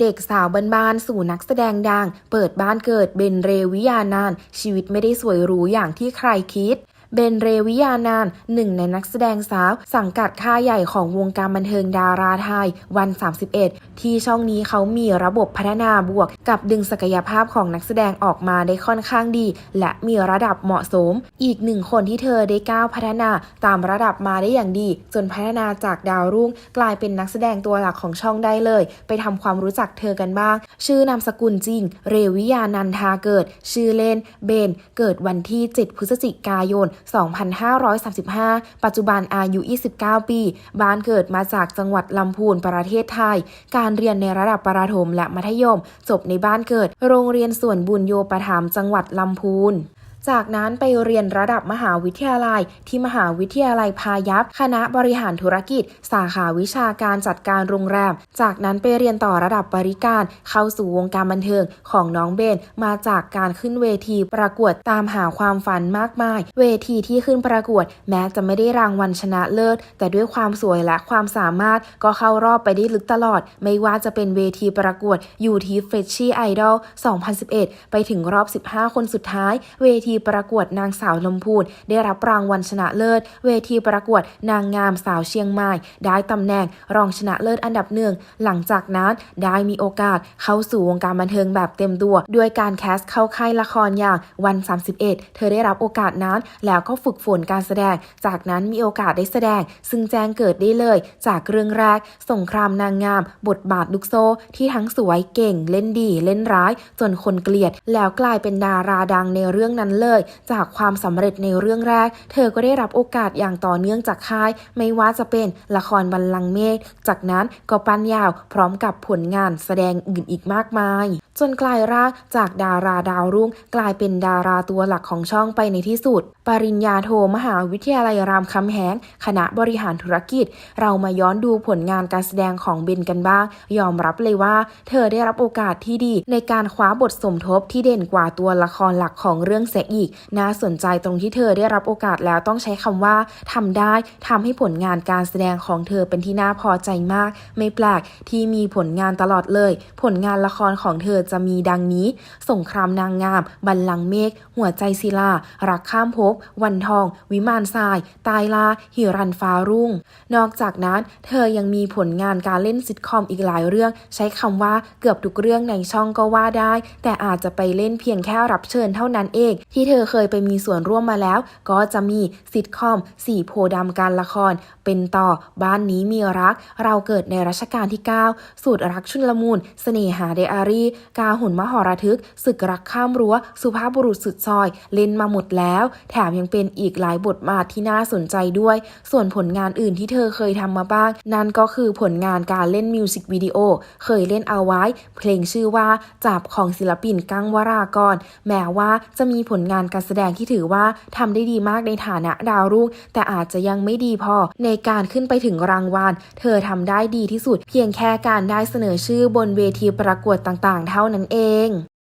เด็กสาวบ้านๆสู่นักแสดงดัง เปิดบ้านเกิดเบนเรวิยานาน ชีวิตไม่ได้สวยหรูอย่างที่ใครคิด เบนเรวิยานานหนึ่งในนักแสดงสาว สังกัดค่ายใหญ่ของวงการบันเทิงดาราไทย วัน 31 ที่ช่องนี้เขามีระบบพัฒนาบวก กับดึงศักยภาพของนักแสดงออกมาได้ค่อนข้างดี และมีระดับเหมาะสม อีกหนึ่งคนที่เธอได้ก้าวพัฒนาตามระดับมาได้อย่างดี จนพัฒนาจากดาวรุ่ง กลายเป็นนักแสดงตัวหลักของช่องได้เลย ไปทำความรู้จักเธอกันบ้าง ชื่อนามสกุลจริง เรวิยานันทาเกิด ชื่อเล่นเบนเกิดวันที่ 7 พฤศจิกายน2535 ปัจจุบันอายุ 29 ปี บ้านเกิดมาจากจังหวัดลำพูนประเทศไทย การเรียนในระดับประถมและมัธยม จบในบ้านเกิด โรงเรียนส่วนบุญโยประถมจังหวัดลำพูน จากนั้นไปเรียนระดับมหาวิทยาลัย ที่มหาวิทยาลัยพายัพ คณะบริหารธุรกิจ สาขาวิชาการจัดการโรงแรม จากนั้นไปเรียนต่อระดับปริการ เข้าสู่วงการบันเทิงของน้องเบนมาจากการขึ้นเวทีประกวดตามหาความฝันมากมาย เวทีที่ขึ้นประกวด แม้จะไม่ได้รางวัลชนะเลิศ แต่ด้วยความสวยและความสามารถก็เข้ารอบไปได้ลึกตลอด ไม่ว่าจะเป็นเวทีประกวดอยู่ที่ f r e s h i Idol 2011 ไปถึงรอบ 15 คนสุดท้าย เวทีประกวดนางสาวลำพูนได้รับรางวัลชนะเลิศ เวทีประกวดนางงามสาวเชียงใหม่ ได้ตำแหน่งรองชนะเลิศอันดับหนึ่ง หลังจากนั้นได้มีโอกาสเข้าสู่วงการบันเทิงแบบเต็มตัว ด้วยการแคสเข้าค่ายละครอย่างวัน 31 เธอได้รับโอกาสนั้น แล้วก็ฝึกฝนการแสดง จากนั้นมีโอกาสได้แสดง ซึ่งแจ้งเกิดได้เลย จากเรื่องแรก สงครามนางงาม บทบาทลูกโซ่ที่ทั้งสวยเก่ง เล่นดี เล่นร้าย จนคนเกลียด แล้วกลายเป็นดาราดังในเรื่องนั้นเลย จากความสำเร็จในเรื่องแรก เธอก็ได้รับโอกาสอย่างต่อเนื่องจากค่าย ไม่ว่าจะเป็นละครบัลลังก์เมฆจากนั้นก็ปั้นยาว พร้อมกับผลงานแสดงอื่นอีกมากมาย จนกลายร่างจากดาราดาวรุ่ง กลายเป็นดาราตัวหลักของช่องไปในที่สุด ปริญญาโทมหาวิทยาลัยรามคำแหงคณะบริหารธุรกิจ เรามาย้อนดูผลงานการแสดงของเบนกันบ้าง ยอมรับเลยว่า เธอได้รับโอกาสที่ดี ในการคว้าบทสมทบที่เด่นกว่าตัวละครหลักของเรื่องเสียอีก น่าสนใจตรงที่เธอได้รับโอกาสแล้วต้องใช้คำว่าทำได้ทำให้ผลงานการแสดงของเธอเป็นที่น่าพอใจมาก ไม่แปลกที่มีผลงานตลอดเลย ผลงานละครของเธอจะมีดังนี้ สงครามนางงาม บัลลังก์เมฆ หัวใจศิลา รักข้ามภพ วันทอง วิมานทราย ตายลา หิรันฟ้ารุ่ง นอกจากนั้น เธอยังมีผลงานการเล่นซิทคอมอีกหลายเรื่อง ใช้คำว่าเกือบทุกเรื่องในช่องก็ว่าได้ แต่อาจจะไปเล่นเพียงแค่รับเชิญเท่านั้นเอง ที่ที่เธอเคยไปมีส่วนร่วมมาแล้ว ก็จะมีซิทคอมสี่โพดำการละคร เป็นต่อบ้านนี้มีรัก เราเกิดในรัชกาลที่ 9 สูตรรักชุนละมุนเสน่หาเดอารีกาหุ่นมหรทึกศึกรักข้ามรั้ว สุภาพบุรุษสุดซอย เล่นมาหมดแล้ว แถมยังเป็นอีกหลายบทบาทที่น่าสนใจด้วย ส่วนผลงานอื่นที่เธอเคยทำมาบ้าง นั่นก็คือผลงานการเล่นมิวสิกวิดีโอเคยเล่นเอาไว้ เพลงชื่อว่าจับของศิลปินกังวรากรแม้ว่าจะมีผลงานการแสดงที่ถือว่าทำได้ดีมากในฐานะดาวรุ่งแต่อาจจะยังไม่ดีพอในการขึ้นไปถึงรางวัล เธอทำได้ดีที่สุด เพียงแค่การได้เสนอชื่อบนเวทีประกวดต่างๆ เท่านั้นเอง